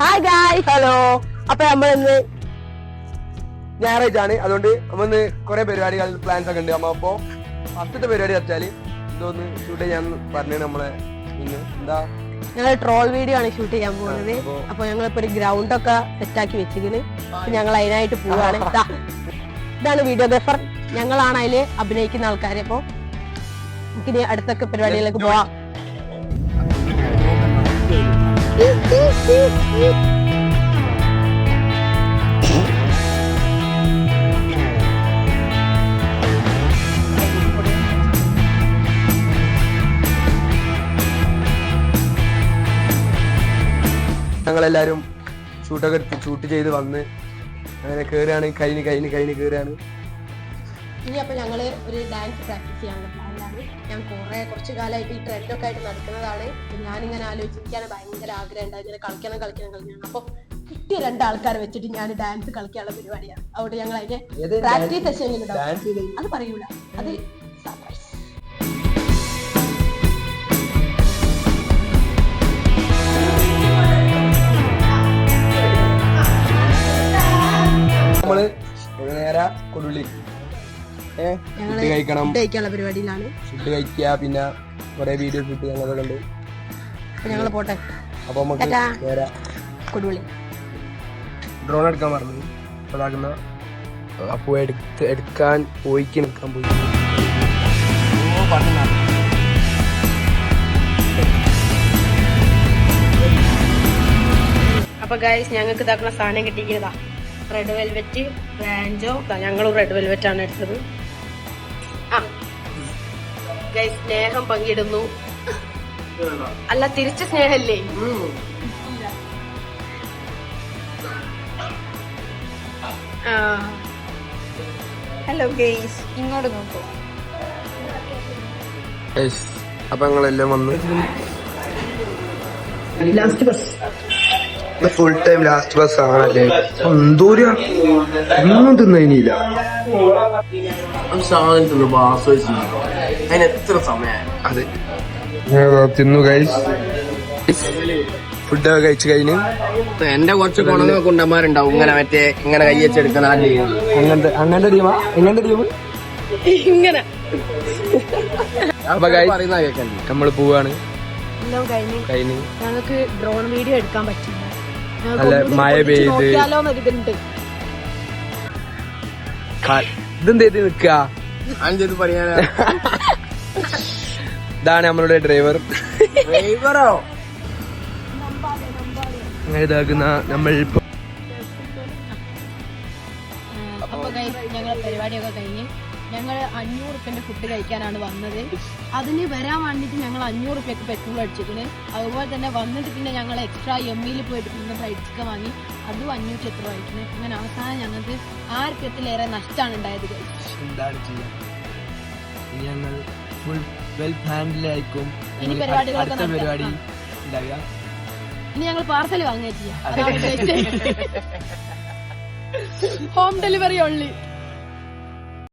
Hi ഗായ് hello അപ്പൊ നമ്മൾ ഇന്ന് ഞായറാഴ്ച ആണ് അതുകൊണ്ട് നമ്മന്ന് കുറെ പരിപാടികൾ പ്ലാൻസ് ഒക്കെ ഉണ്ട്. അപ്പൊ അപ്പോ ഫസ്റ്റത്തെ പരിപാടി വെച്ചാൽ ഇതൊന്ന് ഷൂട്ട് ചെയ്യാൻ പറഞ്ഞു നമ്മളെ ഇന്ന്. എന്താ? ഞങ്ങൾ ട്രോൾ വീഡിയോ ആണ് ഷൂട്ട് ചെയ്യാൻ പോകുന്നത് അപ്പൊ ഞങ്ങൾ ഇപ്പൊ ഒരു ഗ്രൗണ്ട് ഒക്കെ സെറ്റാക്കി വെച്ചിരിക്കുന്നു. ഞങ്ങൾ അതിനായിട്ട് പോവാണ്. ഇതാണ് വീഡിയോഗ്രാഫർ ഞങ്ങളാണ് അതിൽ അഭിനയിക്കുന്ന ആൾക്കാരെ. അപ്പൊ നമുക്കിനി അടുത്തൊക്കെ പരിപാടികളിലേക്ക് പോവാം. ഞങ്ങളെല്ലാരും ഷൂട്ടൊക്കെ ഷൂട്ട് ചെയ്ത് വന്ന് അങ്ങനെ കയറുകയാണ് കഴിഞ്ഞ് കഴിഞ്ഞ് കഴിഞ്ഞ് കേറുകയാണ്. ഇനി അപ്പൊ ഞങ്ങൾ ഒരു ഡാൻസ് പ്രാക്ടീസ് ചെയ്യാനുള്ള പ്ലാനിലാണ് ഞാൻ കുറേ കുറച്ച് കാലമായിട്ട് ഈ ട്രെൻഡൊക്കെ ആയിട്ട് നടക്കുന്നതാണ്. ഞാനിങ്ങനെ ആലോചിക്കാൻ ഭയങ്കര ആഗ്രഹം ഉണ്ട്. ഇങ്ങനെ കളിക്കണം കളിക്കണം കളിക്കണം. അപ്പൊ കിട്ടിയ രണ്ടാൾക്കാരെ വെച്ചിട്ട് ഞാൻ ഡാൻസ് കളിക്കാനുള്ള പരിപാടിയാണ്. അതുകൊണ്ട് ഞങ്ങൾ അതിന്റെ പ്രാക്ടീസ് ചെയ്ത് അത് പറയൂല. അത് സർപ്രൈസ് നമ്മൾ നേരെ കൊടുള്ളി. ഫുഡ് കഴിക്കണം. ഫുഡ് കഴിക്കാനുള്ള പരിപാടിയിലാണ്. ഫുഡ് കഴിക്കുക പിന്നെ കുറെ വീഡിയോ ഫുഡ് ഞങ്ങളൊക്കെ കണ്ടു പോട്ടെ. അപ്പൊ നമുക്ക്. നേരെ കൊടുവിളി ഡ്രോൺ എടുക്കാൻ പറഞ്ഞു അപ്പൊ അതാക്കുന്ന അപ്പൊ എടുത്ത് എടുക്കാൻ പോയിക്ക് നിൽക്കാൻ പോയി. അപ്പൊ ഗൈസ് ഞങ്ങൾക്ക് ഇതാക്കുന്ന സാധനം കിട്ടിയിരിക്കുന്നതാ. റെഡ് വെൽവെറ്റ് റാഞ്ചോ ഞങ്ങളും റെഡ് വെൽവെറ്റ് ആണ് എടുത്തത്. സ്നേഹം പങ്കിടുന്നു. അല്ല തിരിച്ച സ്നേഹല്ലേ? ഹലോ ഗെയ്സ് ഇങ്ങോട്ട് നോക്കൂ. അപ്പൊ ഞങ്ങളെല്ലാം വന്നു. Last bus full time last bus ആണല്ലേ? എന്തോര? ഒന്നും അതെ. തിന്നു കഴിച്ച് ഫുഡൊക്കെ കഴിച്ചു കഴിഞ്ഞ്. എന്റെ കുറച്ച് കുണങ്ങ കുണ്ടന്മാരുണ്ടാവും ഇങ്ങനെ മറ്റേ ഇങ്ങനെ കയ്യച്ചെടുക്കുന്ന ആ ടീം അങ്ങനത്തെ അങ്ങനത്തെ ടീമാ എങ്ങനത്തെ ടീം ഇങ്ങനെ. അപ്പൊ guys, പറയുന്ന കേൾക്കണ്ടേ നമ്മൾ പോവാണ്. എല്ലാം കഴിഞ്ഞ്. ഞങ്ങൾക്ക് ഡ്രോൺ വീഡിയോ എടുക്കാൻ പറ്റില്ല. നല്ല മഴ പെയ്ത്. ഇതെന്ത് ചെയ്ത് നിക്ക ഇതാണ് നമ്മളുടെ ഡ്രൈവർ. ഡ്രൈവറോ? അങ്ങനെ ഇതാക്കുന്ന നമ്മൾ ഇപ്പൊ അപ്പൊ ഞങ്ങൾ പരിപാടിയൊക്കെ കഴിഞ്ഞ് ഞങ്ങൾ അഞ്ഞൂറ് റുപ്യന്റെ ഫുഡ് കഴിക്കാനാണ് വന്നത്. അതിന് വരാൻ വേണ്ടിയിട്ട് ഞങ്ങൾ അഞ്ഞൂറ് റുപ്യക്ക് പെട്രോൾ അടിച്ചിട്ടുണ്ട് അതുപോലെ തന്നെ വന്നിട്ട് പിന്നെ ഞങ്ങൾ എക്സ്ട്രാ എമ്മിയിൽ പോയിട്ട് പിന്നെ ഫ്രൈഡ് ചിക്കൻ വാങ്ങി അതും അഞ്ഞൂറ്റി എത്ര കഴിക്കുന്നത് അങ്ങനെ അവസാനം ഞങ്ങൾക്ക് ആ റുപ്യത്തിലേറെ നഷ്ടമാണ് ഉണ്ടായത് എന്താണ് ഞങ്ങൾ ഫുൾ വെൽ പ്ലാൻഡിലായിരിക്കും അടുത്ത പരിപാടി. ഉണ്ടാവുക. ഇനി ഞങ്ങൾ പാർസൽ വാങ്ങുക ചെയ്യാം. Home delivery only